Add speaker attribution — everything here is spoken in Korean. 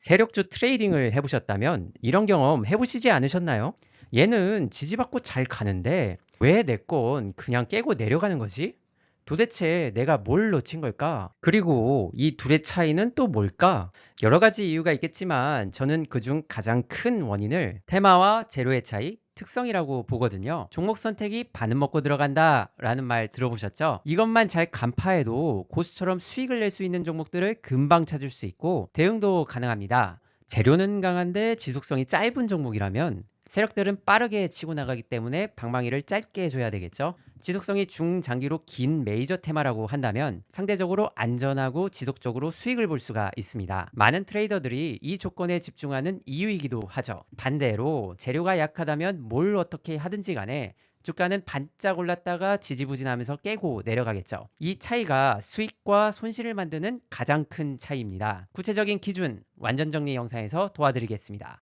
Speaker 1: 세력주 트레이딩을 해보셨다면 이런 경험 해보시지 않으셨나요? 얘는 지지받고 잘 가는데 왜 내 건 그냥 깨고 내려가는 거지? 도대체 내가 뭘 놓친 걸까? 그리고 이 둘의 차이는 또 뭘까? 여러 가지 이유가 있겠지만 저는 그중 가장 큰 원인을 테마와 재료의 차이, 특성이라고 보거든요. 종목 선택이 반은 먹고 들어간다 라는 말 들어보셨죠? 이것만 잘 간파해도 고수처럼 수익을 낼 수 있는 종목들을 금방 찾을 수 있고 대응도 가능합니다. 재료는 강한데 지속성이 짧은 종목이라면 세력들은 빠르게 치고 나가기 때문에 방망이를 짧게 해줘야 되겠죠. 지속성이 중장기로 긴 메이저 테마라고 한다면 상대적으로 안전하고 지속적으로 수익을 볼 수가 있습니다. 많은 트레이더들이 이 조건에 집중하는 이유이기도 하죠. 반대로 재료가 약하다면 뭘 어떻게 하든지 간에 주가는 반짝 올랐다가 지지부진하면서 깨고 내려가겠죠. 이 차이가 수익과 손실을 만드는 가장 큰 차이입니다. 구체적인 기준 완전 정리 영상에서 도와드리겠습니다.